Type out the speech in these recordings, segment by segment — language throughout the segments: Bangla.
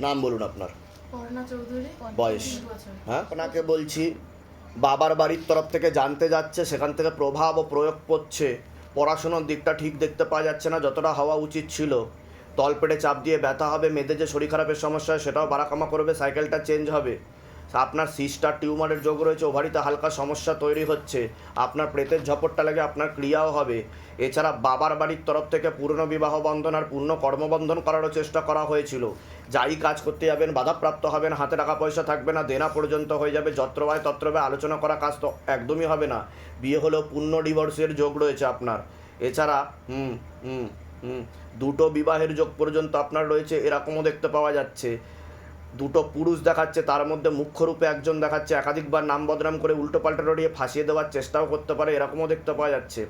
নাম বলুন আপনার। বয়স। হ্যাঁ? আপনাকে বলছি বাবার বাড়ির তরফ থেকে জানতে যাচ্ছে সেখান থেকে প্রভাব ও প্রয়োগ করছে পড়াশোনার দিকটা ঠিক দেখতে পাওয়া যাচ্ছে না যতটা হওয়া উচিত ছিল। তলপেটে চাপ দিয়ে ব্যথা হবে মেয়েদের যে শরীর খারাপের সমস্যা হয় সেটাও বাড়াকামা করবে সাইকেলটা চেঞ্জ হবে। আপনার সিস্টার টিউমারের যোগ রয়েছে, ওভারিতে হালকা সমস্যা তৈরি হচ্ছে। আপনার প্রেতের ঝপটটা লাগে আপনার ক্রিয়াও হবে। এছাড়া বাবার বাড়ির তরফ থেকে পূর্ণ বিবাহ বন্ধন আর পূর্ণ কর্মবন্ধন করারও চেষ্টা করা হয়েছিল। যাই কাজ করতে যাবেন, বাধাপ্রাপ্ত হবেন, হাতে টাকা পয়সা থাকবে না, দেনা পর্যন্ত হয়ে যাবে, যত্রবায় তত্রবায় আলোচনা করা কাজ তো একদমই হবে না। বিয়ে হলেও পূর্ণ ডিভোর্সের যোগ রয়েছে আপনার। এছাড়া, হুম হুম হুম, দুটো বিবাহের যোগ পর্যন্ত আপনার রয়েছে, এরকমও দেখতে পাওয়া যাচ্ছে। দুটো পুরুষ দেখাচ্ছে তার মধ্যে মুখ্যরূপে একজন দেখাচ্ছে একাধিকবার নাম বদনাম করে উল্টো পাল্টা রড়িয়ে ফাঁসিয়ে দেওয়ার চেষ্টাও করতে পারে এরকমও দেখতে পাওয়া যাচ্ছে।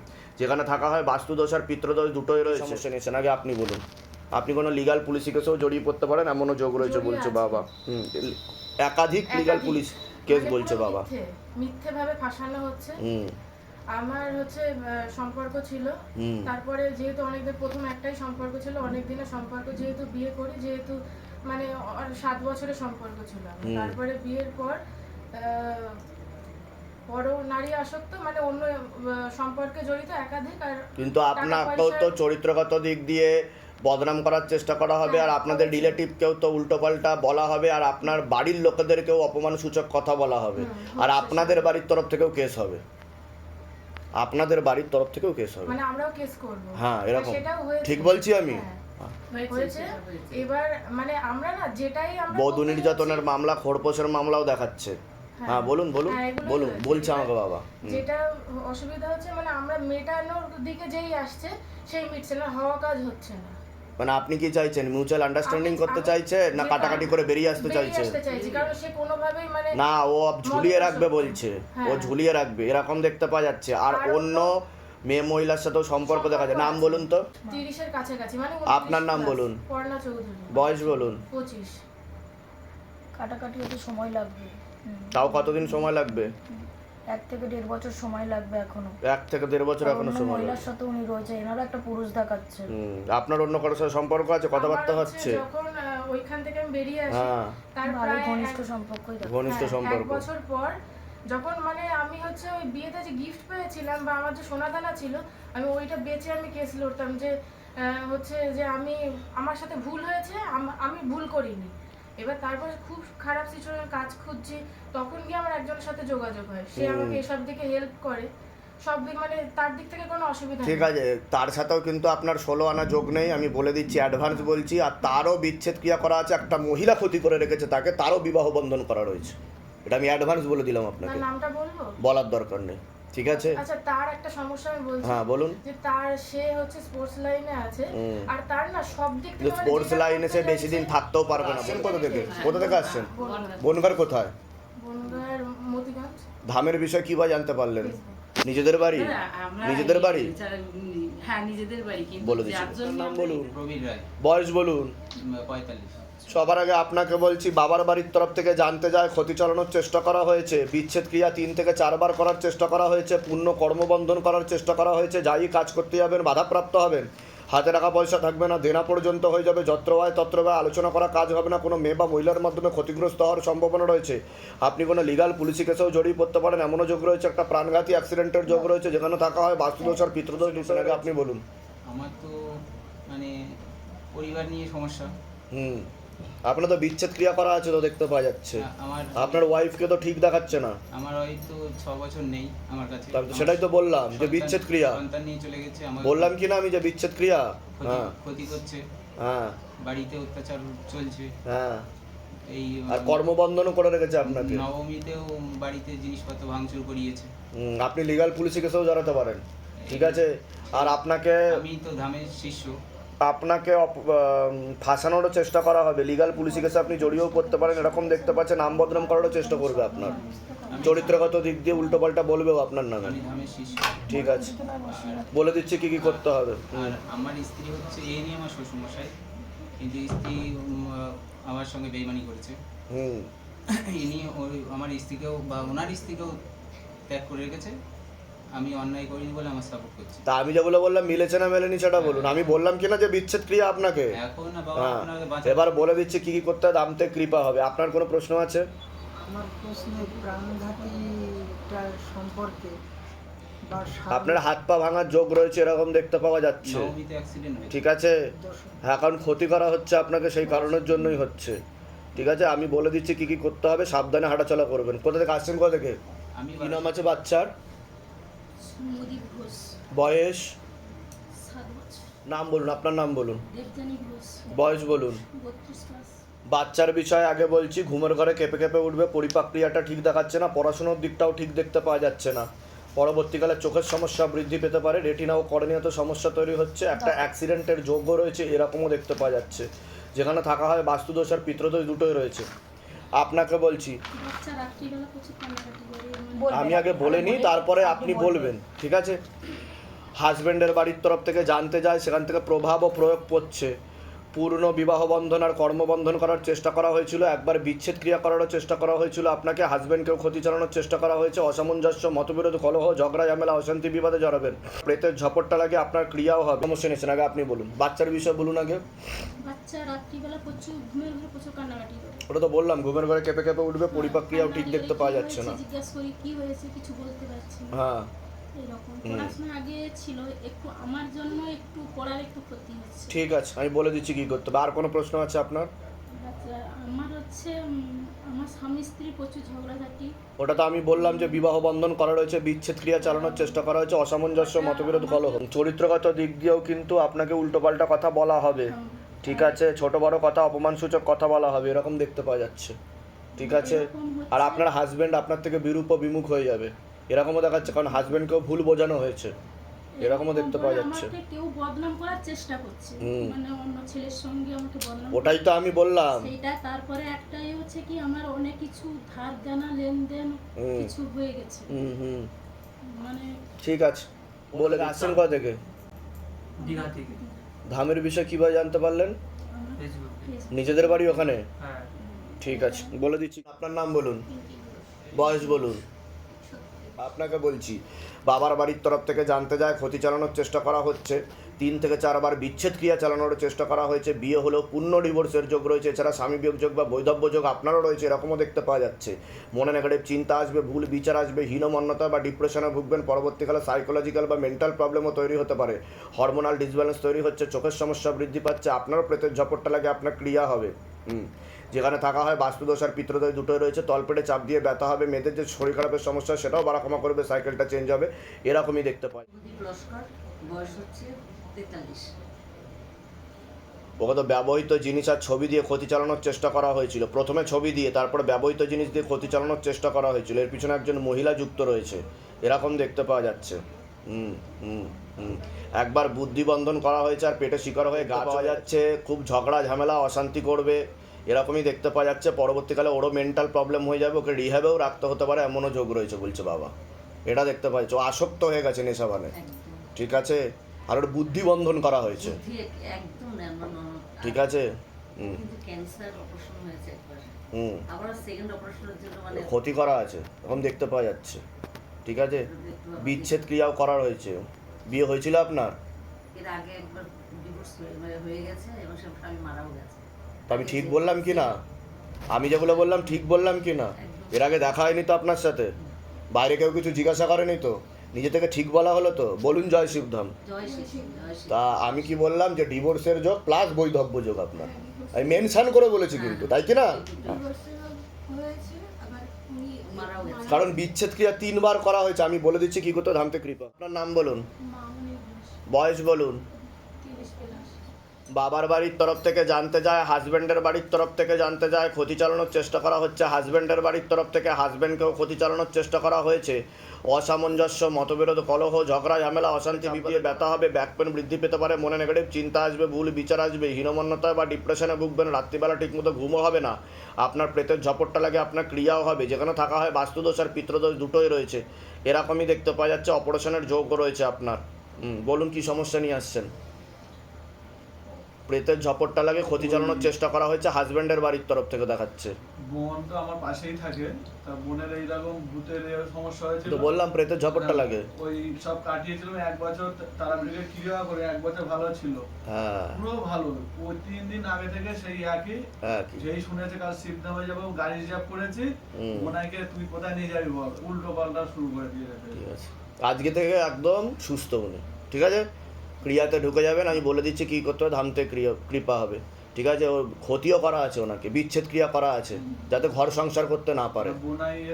যেখানে থাকা হয় বাস্তুদোষ আর পিত্রদোষ দুটোই রয়েছে। সমস্যা নিয়েছেন আগে আপনি বলুন। আপনি কোনো লিগাল পুলিশি কেসেও জড়িয়ে পড়তে পারেন এমনও যোগ রয়েছে বলছে বাবা। হুম একাধিক লিগাল পুলিশ কেস বলছে বাবা। মিথ্যে মিথ্যে ফাঁসানো হচ্ছে। হুম। আমার হচ্ছে সম্পর্ক ছিল। তারপরে যেহেতু অনেকদিন প্রথম একটাই সম্পর্ক ছিল অনেক দিনের সম্পর্ক যেহেতু বিয়ে করি যেহেতু মানে সাত বছরের সম্পর্ক ছিল তারপরে বিয়ের পর বড় নারী আসক্ত মানে অন্য সম্পর্কে জড়িত একাধিক আর কিন্তু আপনাকেও তো চরিত্রগত দিক দিয়ে বদনাম করার চেষ্টা করা হবে আর হ্যাঁ, আপনাদের রিলেটিভকেও তো উল্টোপাল্টা বলা হবে আর আপনার বাড়ির লোকেদেরকেও অপমানসূচক কথা বলা হবে। আর আপনাদের বাড়ির তরফ থেকেও কেস হবে। আপনাদের বাড়ির তরফ থেকেও কেস হবে। মানে আমরাও কেস করব। হ্যাঁ, এরকম। ঠিক বলছি আমি? হ্যাঁ, হয়েছে এবার মানে আমরা না যেটাই আমরা বধূ নির্যাতনের মামলা খোরপোশের মামলাও দেখাচ্ছে। হ্যাঁ। বলুন বলুন হ্যাঁ, বলুন বলছে আমাকে বাবা। যেটা অসুবিধা হচ্ছে মানে আমরা মেটানোর দিকে যেই আসছে সেই মিটছে না হওয়া কাজ হচ্ছে না। মানে আপনি কি চাইছেন? মিউচুয়াল আন্ডারস্ট্যান্ডিং করতে চাইছে না কাটাকাটি করে বেরিয়ে আসতে চাইছে? মানে না ও ঝুলিয়ে রাখবে বলছে। ও হ্যাঁ। ঝুলিয়ে রাখবে এরকম দেখতে পাওয়া যাচ্ছে। আর অন্য মেয়ে মহিলার সাথেও সম্পর্ক দেখা যায়। নাম বলুন তো। তিরিশের কাছাকাছি মানে আপনার নাম বলুন। পর্ণা চৌধুরী। বয়স বলুন। পঁচিশ। কাটাকাটি হতে সময় লাগবে। তাও কতদিন সময় লাগবে? এক থেকে দেড় বছর সময় লাগবে এখনও। এক থেকে দেড় বছর এখনও অন্য সময় মহিলার সাথে উনি রয়েছে এনারও একটা পুরুষ দেখাচ্ছে। আপনার অন্য কারোর সাথে সম্পর্ক আছে? কথাবার্তা হচ্ছে যখন ওইখান থেকে আমি বেরিয়ে আসি হ্যাঁ। তার ভালো ঘনিষ্ঠ সম্পর্কই ঘনিষ্ঠ হ্যাঁ, সম্পর্ক। এক বছর পর যখন মানে আমি হচ্ছে ওই বিয়েতে যে গিফট পেয়েছিলাম বা আমার যে সোনাদানা ছিল আমি ওইটা বেচে আমি কেস লড়তাম যে হচ্ছে যে আমি আমার সাথে ভুল হয়েছে আমি ভুল করিনি। এবার তারপর খুব খারাপ সিচুয়েশন কাজ খুঁজছি তখন গিয়ে আমার একজনের সাথে যোগাযোগ হয়। সে আমাকে এসব দিকে হেল্প করে। সব দিক মানে তার দিক থেকে কোনো অসুবিধা ঠিক আছে তার সাথেও কিন্তু আপনার ষোলো আনা যোগ নেই আমি বলে দিচ্ছি অ্যাডভান্স বলছি আর তারও বিচ্ছেদ ক্রিয়া করা আছে একটা মহিলা ক্ষতি করে রেখেছে তাকে তারও বিবাহ বন্ধন করা রয়েছে। এটা আমি অ্যাডভান্স বলে দিলাম আপনাকে। নামটা বলব? বলার দরকার নেই। ঠিক আছে? আচ্ছা তার একটা সমস্যা আমি বলছি। হ্যাঁ বলুন। যে তার সে হচ্ছে স্পোর্টস লাইনে আছে আর তার না সব দিক থেকে মানে স্পোর্টস লাইনে সে বেশি দিন থাকতেও পারবে না। আসছেন কোথা থেকে? কোথা থেকে আসছেন? বনগাঁ। বনগার কোথায়? বনগাঁর মতিগঞ্জ। ধামের বিষয় কি বা জানতে পারলেন? নিজেদের বাড়ি? নিজেদের বাড়ি? হ্যাঁ নিজেদের বাড়ি কিন্তু বলে দিচ্ছি। যার জন্য নাম বলুন। প্রবীর রায়। বয়স বলুন। পঁয়তাল্লিশ। সবার আগে আপনাকে বলছি বাবার বাড়ির তরফ থেকে জানতে যায় ক্ষতি চালানোর চেষ্টা করা হয়েছে। বিচ্ছেদ ক্রিয়া তিন থেকে চারবার করার চেষ্টা করা হয়েছে পূর্ণ কর্মবন্ধন করার চেষ্টা করা হয়েছে যাই কাজ করতে যাবেন বাধাপ্রাপ্ত হবেন। হাতে টাকা পয়সা থাকবে না দেনা পর্যন্ত হয়ে যাবে যত্রবায় তত্রবায় আলোচনা করা কাজ হবে না কোনো মেয়ে বা মহিলার মাধ্যমে ক্ষতিগ্রস্ত হওয়ার সম্ভাবনা রয়েছে। আপনি কোনো লিগাল পুলিশি কেসেও জড়িয়ে পড়তে পারেন এমনও যোগ রয়েছে একটা প্রাণঘাতী অ্যাক্সিডেন্টের যোগ রয়েছে যেখানে থাকা হয় বাস্তুদোষ আর পিতৃদোষ আগে আপনি বলুন। আমার তো মানে পরিবার নিয়ে সমস্যা। হুম। আপনার তো বিচ্ছেদ ক্রিয়া করা আছে তো দেখতে পাওয়া যাচ্ছে। আপনার ওয়াইফকে তো ঠিক দেখাচ্ছে না। আমার ওই তো ছ বছর নেই আমার কাছে। তাহলে তো সেটাই তো বললাম যে বিচ্ছেদ ক্রিয়া। সন্তান নিয়ে চলে গেছে আমার বললাম কি না আমি যে বিচ্ছেদ ক্রিয়া? হ্যাঁ। ক্ষতি করছে। হ্যাঁ। বাড়িতে অত্যাচার চলছে। হ্যাঁ। এই আর কর্মবন্ধনও করে রেখেছে আপনাকে? নবমীতেও বাড়িতে জিনিসপত্র ভাঙচুর করিয়েছে। আপনি লিগাল পুলিশে কেসেও জড়াতে পারেন। ঠিক আছে? আর আপনাকে আমি তো ধামের শিষ্য। আপনাকে ফাঁসানোরও চেষ্টা করা হবে। লিগাল পুলিশি কেসে আপনি জড়িয়েও পড়তে পারেন। এরকম দেখতে পাচ্ছেন নাম বদনাম করারও চেষ্টা করবে আপনার। চরিত্রগত দিক দিয়ে উল্টোপাল্টা বলবেও আপনার নামে। ঠিক আছে। বলে দিচ্ছি কি কি করতে হবে। আর আমার স্ত্রী হচ্ছে এ নিয়ে আমার শ্বশুরমশাই। কিন্তু স্ত্রী আমার সঙ্গে বেইমানি করেছে। হুম। ইনি আমার স্ত্রীকেও বা ওনার স্ত্রীকেও ত্যাগ করে রেখেছে। আমি অন্যায় করিনি বলে আমার সাপোর্ট করছি। তা আমি যেগুলো বললাম মিলেছে না মেলেনি সেটা বলুন। আমি বললাম কিনা যে বিচ্ছেদ ক্রিয়া আপনাকে? এখন না বাবা হ্যাঁ। আপনাকে বাঁচা এবার বলে দিচ্ছি কি কি করতে হয় দামতে কৃপা হবে। আপনার কোনো প্রশ্ন আছে? আমার প্রশ্নে প্রাণঘাতীটার সম্পর্কে বা আপনার হাত পা ভাঙার যোগ রয়েছে এরকম দেখতে পাওয়া যাচ্ছে। নবমীতে অ্যাক্সিডেন্ট হয়েছে। ঠিক আছে? হ্যাঁ কারণ ক্ষতি করা হচ্ছে আপনাকে সেই কারণের জন্যই হচ্ছে। ঠিক আছে? আমি বলে দিচ্ছি কি কি করতে হবে সাবধানে হাঁটাচলা করবেন। কোথা থেকে আসছেন কোথা থেকে? আমি কি নাম আছে বাচ্চার? সুমদীপ ঘোষ। বয়স? নাম বলুন আপনার নাম বলুন। বয়স বলুন। বাচ্চার বিষয়ে আগে বলছি ঘুমের ঘরে কেঁপে কেঁপে উঠবে পরিপাক্রিয়াটা ঠিক দেখাচ্ছে না পড়াশোনার দিকটাও ঠিক দেখতে পাওয়া যাচ্ছে না। পরবর্তীকালে চোখের সমস্যা বৃদ্ধি পেতে পারে রেটিনা ও করণীয়ত সমস্যা তৈরি হচ্ছে একটা অ্যাক্সিডেন্টের যোগ্য রয়েছে এরকমও দেখতে পাওয়া যাচ্ছে। যেখানে থাকা হয় বাস্তুদোষ আর পিত্রদোষ দুটোই রয়েছে। আপনাকে বলছি। বলবেন। আমি আগে বলে নিই তারপরে আপনি বলবেন। ঠিক আছে? হাজব্যান্ডের বাড়ির তরফ থেকে জানতে যায় সেখান থেকে প্রভাব ও প্রয়োগ করছে। পূর্ণ বিবাহ বন্ধন আর কর্মবন্ধন করার চেষ্টা করা হয়েছিল। একবার বিচ্ছেদ ক্রিয়া করারও চেষ্টা করা হয়েছিল। আপনাকে হাজবেন্ডকেও ক্ষতি চালানোর চেষ্টা করা হয়েছে। অসামঞ্জস্য মতবিরোধ কলহ ঝগড়া ঝামেলা অশান্তি বিবাদে জড়াবেন। প্রেতের ঝপটটা লাগে আপনার ক্রিয়াও হবে। সমস্যা নিয়েছেন আগে আপনি বলুন। বাচ্চার বিষয়ে বলুন আগে। বাচ্চা রাত্রিবেলা প্রচুর ঘুমের ঘরে প্রচুর কান্নাকাটি করে। ওটা তো বললাম ঘুমের ঘরে কেঁপে কেঁপে উঠবে পরিপাক্রিয়াও ঠিক দেখতে পাওয়া যাচ্ছে না। হয়েছে করি কি হয়েছে কিছু বলতে পারছি না। হ্যাঁ। এরকম। হুম। পড়াশোনা আগে ছিল একটু আমার জন্য একটু পড়ার একটু ক্ষতি হচ্ছে। ঠিক আছে আমি বলে দিচ্ছি কি করতে হবে। আর কোনো প্রশ্ন আছে আপনার? আমার হচ্ছে আমার স্বামী স্ত্রী প্রচুর ঝগড়াঝাটি। ওটা তো আমি বললাম যে বিবাহ বন্ধন করা রয়েছে বিচ্ছেদ ক্রিয়া চালানোর চেষ্টা করা হয়েছে অসামঞ্জস্য মতবিরোধ কলহ চরিত্রগত দিক দিয়েও কিন্তু আপনাকে উল্টোপাল্টা কথা বলা হবে। ঠিক আছে ছোট বড় কথা অপমানসূচক কথা বলা হবে এরকম দেখতে পাওয়া যাচ্ছে। ঠিক আছে? আর আপনার হাজবেন্ড আপনার থেকে বিরূপ বিমুখ হয়ে যাবে। এরকমও দেখাচ্ছে কারণ হাজবেন্ডকেও ভুল বোঝানো হয়েছে। এরকমও দেখতে পাওয়া যাচ্ছে। কেউ বদনাম করার চেষ্টা করছে। হুম। মানে অন্য ছেলের সঙ্গে আমাকে বদনাম ওটাই তো আমি বললাম। সেইটা তারপরে একটাই হচ্ছে কি আমার অনেক কিছু ধার দেনা লেনদেন হুম। কিছু হয়ে গেছে। হুম হুম। মানে ঠিক আছে বলে আসছেন কোথা থেকে? দীঘা থেকে। ধামের বিষয়ে কীভাবে জানতে পারলেন? নিজেদের বাড়ি ওখানে? হ্যাঁ। ঠিক আছে বলে দিচ্ছি আপনার নাম বলুন। বয়স বলুন। আপনাকে বলছি, বাবার বাড়ির তরফ থেকে জানতে যায় ক্ষতি চালানোর চেষ্টা করা হচ্ছে। তিন থেকে চারবার বিচ্ছেদ ক্রিয়া চালানোর চেষ্টা করা হয়েছে। বিয়ে হলেও পূর্ণ ডিভোর্সের যোগ রয়েছে, এছাড়া স্বামী বিয়োগ যোগ বা বৈধব্য যোগ আপনারও রয়েছে, এরকমও দেখতে পাওয়া যাচ্ছে। মনে নেগেটিভ চিন্তা আসবে, ভুল বিচার আসবে, হীনমন্যতা বা ডিপ্রেশনে ভুগবেন, পরবর্তীকালে সাইকোলজিক্যাল বা মেন্টাল প্রবলেমও তৈরি হতে পারে। হরমোনাল ডিসব্যালেন্স তৈরি হচ্ছে, চোখের সমস্যা বৃদ্ধি পাচ্ছে, আপনারও প্রেতের ঝপটটা লাগে, আপনার ক্রিয়া হবে। হুম। যেখানে থাকা হয় বাস্তুদোষ আর পিত্রদোষ দুটোই রয়েছে। তলপেটে চাপ দিয়ে ব্যথা হবে মেয়েদের যে শরীর খারাপের সমস্যা সেটাও বাড়াকমা করবে সাইকেলটা চেঞ্জ হবে এরকমই দেখতে পাই। প্রদীপ বয়স হচ্ছে তেতাল্লিশ। ওকে তো ব্যবহৃত জিনিস আর ছবি দিয়ে ক্ষতি চালানোর চেষ্টা করা হয়েছিল। প্রথমে ছবি দিয়ে তারপরে ব্যবহৃত জিনিস দিয়ে ক্ষতি চালানোর চেষ্টা করা হয়েছিল। এর পিছনে একজন মহিলা যুক্ত রয়েছে। এরকম দেখতে পাওয়া যাচ্ছে। হুম হুম হুম। একবার বুদ্ধিবন্ধন করা হয়েছে আর পেটে শিকার হয়ে গা পাওয়া যাচ্ছে। খুব ঝগড়া ঝামেলা অশান্তি করবে। এরকমই দেখতে পাওয়া যাচ্ছে। পরবর্তীকালে ওরও মেন্টাল প্রবলেম হয়ে যাবে ওকে রিহ্যাবেও রাখতে হতে পারে এমনও যোগ রয়েছে বলছে বাবা। এটা দেখতে পাচ্ছ আসক্ত হয়ে গেছে নেশাবানে ঠিক আছে? আর ওর করা হয়েছে। বুদ্ধি এক- একদম নেন ঠিক আছে? হুম। হয়েছে মানে ক্ষতি করা আছে এখন দেখতে পাওয়া যাচ্ছে। ঠিক আছে? বিচ্ছেদ ক্রিয়াও করা রয়েছে। বিয়ে হয়েছিল আপনার? এর আগে একবার ডিভোর্স হয়ে গেছে এবং সে মারাও গেছে। তো আমি ঠিক বললাম কি না? আমি যেগুলো বললাম ঠিক বললাম কি না? এর আগে দেখা হয়নি তো আপনার সাথে। বাইরে কেউ কিছু জিজ্ঞাসা করেনি তো? নিজে থেকে ঠিক বলা হলো তো? বলুন জয় শিবধাম। তা আমি কি বললাম যে ডিভোর্সের যোগ প্লাস বৈধব্য যোগ আপনার? আমি মেনশন করে বলেছি কিন্তু তাই কি না? কারণ বিচ্ছেদ ক্রিয়া তিনবার করা হয়েছে আমি বলে দিচ্ছি কি করতে ধামতে কৃপা। আপনার নাম বলুন। বয়স বলুন। বাবার বাড়ির তরফ থেকে জানতে যায় হাজব্যান্ডের বাড়ির তরফ থেকে জানতে যায় ক্ষতি চালানোর চেষ্টা করা হচ্ছে। হাজব্যান্ডের বাড়ির তরফ থেকে হাজব্যান্ডকেও ক্ষতি চালানোর চেষ্টা করা হয়েছে। অসামঞ্জস্য মতবিরোধ কলহ ঝগড়া ঝামেলা অশান্তি বিপিয়ে ব্যথা হবে ব্যাক পেন বৃদ্ধি পেতে পারে মনে নেগেটিভ চিন্তা আসবে ভুল বিচার আসবে হীনমন্যতা বা ডিপ্রেশনে ভুগবেন রাত্রিবেলা ঠিকমতো ঘুমও হবে না। আপনার প্রেতের ঝপটটা লাগে আপনার ক্রিয়াও হবে যেখানে থাকা হয় বাস্তুদোষ আর পিত্রদোষ দুটোই রয়েছে। এরকমই দেখতে পাওয়া যাচ্ছে অপারেশনের যোগ্য রয়েছে আপনার। বলুন কি সমস্যা নিয়ে আসছেন? প্রেতের ঝপটটা লাগে ক্ষতি চালানোর চেষ্টা করা হয়েছে হাজব্যান্ডের বাড়ির তরফ থেকে দেখাচ্ছে। বোন তো আমার পাশেই থাকে তা বোনের এইরকম ভূতের সমস্যা হয়েছিল। তো বললাম প্রেতের ঝপটটা লাগে। ওই সব কাটিয়েছিলাম এক বছর তারাপীঠে ক্রিয়া করে এক বছর ভালো ছিল। হ্যাঁ। পুরো ভালো ওই তিন দিন আগে থেকে সেই একই। হ্যাঁ যেই শুনেছে কাল সিদ্ধামে যাব গাড়ি রিজার্ভ করেছি। বোনাইকে তুই কোথায় নিয়ে যাবি বল? উল্টো পাল্টা শুরু করে ঠিক আছে। আজকে থেকে একদম সুস্থ উনি। ঠিক আছে? ক্রিয়াতে ঢুকে যাবেন আমি বলে দিচ্ছি কী করতে হবে ধামতে ক্রিয়া কৃপা হবে। ঠিক আছে? ওর ক্ষতিও করা আছে ওনাকে বিচ্ছেদ ক্রিয়া করা আছে যাতে ঘর সংসার করতে না পারে।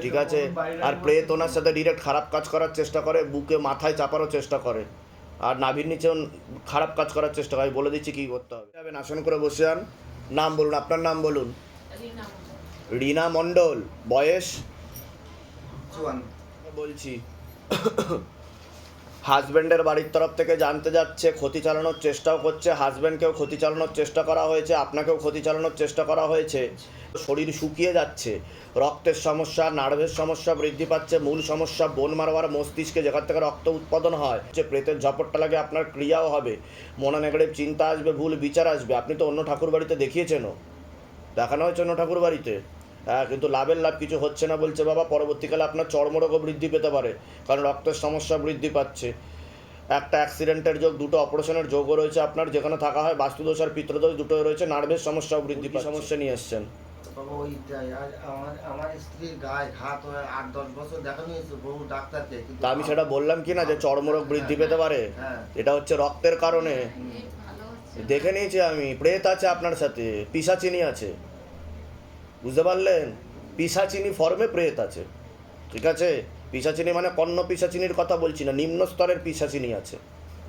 ঠিক আছে? আর প্রেত ওনার সাথে ডিরেক্ট খারাপ কাজ করার চেষ্টা করে বুকে মাথায় চাপারও চেষ্টা করে। আর নাভির নিচেও খারাপ কাজ করার চেষ্টা করে আমি বলে দিচ্ছি কী করতে হবে। যাবেন আসন করে বসে যান। নাম বলুন আপনার নাম বলুন। রিনা মণ্ডল। বয়স? বলছি। হাজব্যান্ডের বাড়ির তরফ থেকে জানতে যাচ্ছে, ক্ষতি চালানোর চেষ্টাও করছে হাজব্যান্ডকেও ক্ষতি চালানোর চেষ্টা করা হয়েছে, আপনাকেও ক্ষতি চালানোর চেষ্টা করা হয়েছে। শরীর শুকিয়ে যাচ্ছে, রক্তের সমস্যা, নার্ভের সমস্যা বৃদ্ধি পাচ্ছে, মূল সমস্যা বোন মারবার মস্তিষ্কে যেখান থেকে রক্ত উৎপাদন হয়, যে প্রেতের ঝপটটা লাগে আপনার ক্রিয়াও হবে। মনে নেগেটিভ চিন্তা আসবে, ভুল বিচার আসবে। আপনি তো অন্য ঠাকুর বাড়িতে দেখিয়েছেনও। দেখানো হয়েছে অন্য ঠাকুর বাড়িতে হ্যাঁ কিন্তু লাভের লাভ কিছু হচ্ছে না বলছে বাবা। পরবর্তীকালে আপনার চর্মরোগও বৃদ্ধি পেতে পারে কারণ রক্তের সমস্যা বৃদ্ধি পাচ্ছে। একটা অ্যাক্সিডেন্টের যোগ দুটো অপারেশনের যোগও রয়েছে আপনার যেখানে থাকা হয় বাস্তুদোষ আর পিত্রদোষ দুটোই রয়েছে নার্ভের সমস্যাও বৃদ্ধি সমস্যা নিয়ে এসছেন বাবা ওইটাই আমার আমার স্ত্রীর গায়ে ঘাত হয়ে আট দশ বছর দেখানো হয়েছে বহু ডাক্তারকে তা আমি সেটা বললাম কি না যে চর্মরোগ বৃদ্ধি পেতে পারে? হ্যাঁ এটা হচ্ছে রক্তের কারণে। দেখে নিয়েছি আমি প্রেত আছে আপনার সাথে পিসাচিনি আছে। বুঝতে পারলেন? পিসাচিনি ফর্মে প্রেত আছে। ঠিক আছে? পিসাচিনি মানে কর্ণ পিসাচিনির কথা বলছি না নিম্ন স্তরের পিসাচিনি আছে।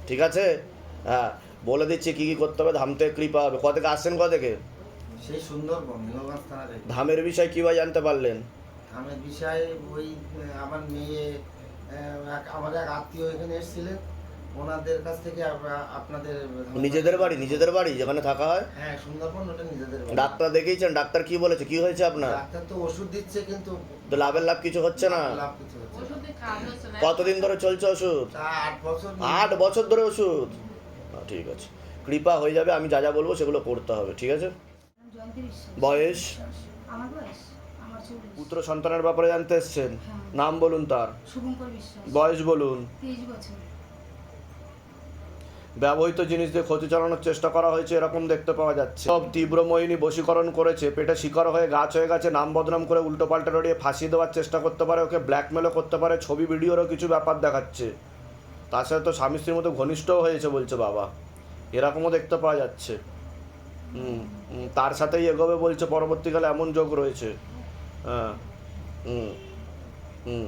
ঠিক আছে? হ্যাঁ বলে দিচ্ছি কী কী করতে হবে ধামতে কৃপা হবে। ক থেকে আসছেন ক থেকে? ধামের বিষয় কীভাবে জানতে পারলেন? আমার বিষয়ে ওই আমার মেয়ে আমার এক আত্মীয় এখানে এসেছিলেন। ওনাদের কাছ থেকে আপ- আপনাদের নিজেদের বাড়ি নিজেদের বাড়ি যেখানে থাকা হয়? হ্যাঁ সুন্দরবন ওটা নিজেদের বাড়ি। ডাক্তার দেখিয়েছেন? ডাক্তার কি বলেছে? কি হয়েছে আপনার? ডাক্তার তো ওষুধ দিচ্ছে কিন্তু তো লাভের লাভ কিছু হচ্ছে না? লাভ কিছু হচ্ছে না। ওষুধে কাজ হচ্ছে না। কতদিন ধরে চলছে ওষুধ? আট বছর আট বছর ধরে ওষুধ? ঠিক আছে। কৃপা হয়ে যাবে আমি যা যা বলব সেগুলো করতে হবে ঠিক আছে? বয়স? আমার বয়স? আমার চল্লিশ। পুত্র সন্তানের ব্যাপারে জানতে এসছেন? হ্যাঁ। নাম বলুন তার। বয়স বলুন। বছর। ব্যবহৃত জিনিস দিয়ে ক্ষতি চালানোর চেষ্টা করা হয়েছে, এরকম দেখতে পাওয়া যাচ্ছে। সব তীব্রময়িনী বশীকরণ করেছে, পেটে শিকার হয়ে গাছ হয়ে গেছে, নাম বদনাম করে উল্টো পাল্টা রড়িয়ে ফাঁসিয়ে দেওয়ার চেষ্টা করতে পারে, ওকে ব্ল্যাকমেলও করতে পারে, ছবি, ভিডিওরও কিছু ব্যাপার দেখাচ্ছে। তার সাথে তো স্বামী স্ত্রীর মতো ঘনিষ্ঠও হয়েছে বলছে বাবা। এরকমও দেখতে পাওয়া যাচ্ছে। তার সাথেই এগোবে বলছে, পরবর্তীকালে এমন যোগ রয়েছে। হ্যাঁ হুম হুম।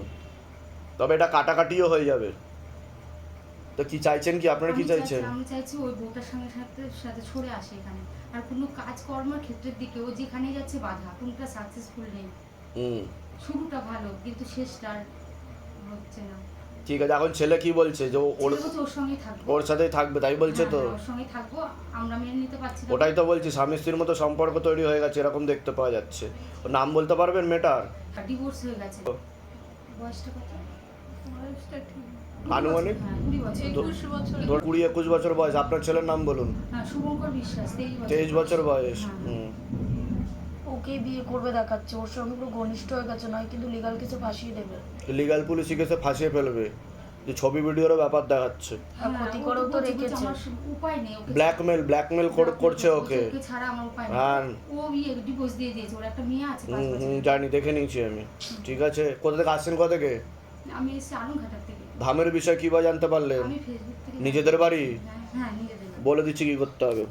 তবে এটা কাটাকাটিও হয়ে যাবে। তো কি চাইছেন কি? আপনারা কি চাইছেন? আমি চাইছি ওই বউটার সঙ্গে সাথে সাথে ছড়ে আসে এখানে। আর কোনো কাজকর্মের ক্ষেত্রের দিকে ও যেখানে যাচ্ছে বাধা। কোনটা সাকসেসফুল নেই। হুম। শুরুটা ভালো কিন্তু শেষটা আর হচ্ছে না। ঠিক আছে এখন ছেলে কি বলছে? যে ও- ওর ওর সঙ্গেই থাকব। ওর সাথেই থাকবে তাই বলছে তো? হ্যাঁ, হ্যাঁ, ওর সঙ্গেই থাকব। আমরা মেনে নিতে পারছি ওটাই তো বলছি স্বামী স্ত্রীর মতো সম্পর্ক তৈরি হয়ে গেছে এরকম দেখতে পাওয়া যাচ্ছে। ওর নাম বলতে পারবেন মেটার ডিভোর্স হয়ে গেছে। বয়সটা কত? বয়সটা ঠিক। আনুমানিক? হ্যাঁ কুড়ি একুশ বছর। বয়স আপনার ছেলের নাম বলুন। হ্যাঁ শুভঙ্কর বিশ্বাস তেইশ বছর বয়স। হ্যাঁ। হুম। ওকে বিয়ে করবে দেখাচ্ছে। ওর সঙ্গে পুরো ঘনিষ্ঠ হয়ে গেছে নয় কিন্তু লিগাল কিছু ফাঁসিয়ে দেবে। লিগাল পুলিশ কেসে ফাঁসিয়ে ফেলবে। যে ছবি ভিডিওরও ব্যাপার দেখাচ্ছে। হ্যাঁ, ক্ষতি করেও তো রেখেছে। উপায় নেই ব্ল্যাকমেল ব্ল্যাকমেল করছে ওকে। ওকে ছাড়া আমার উপায় হ্যাঁ। নেই ও ডিভোর্স দিয়ে দিয়েছে ওর একটা মেয়ে আছে হুম হুম জানি দেখে নিয়েছি আমি। ঠিক আছে? কোথা থেকে আসছেন কোথা থেকে? আমি এসেছি আলমঘাটার থেকে। ধামের বিষয় কী বা জানতে পারলেন? হ্যাঁ নিজেদের বাড়ি। বলে দিচ্ছি কী করতে হবে?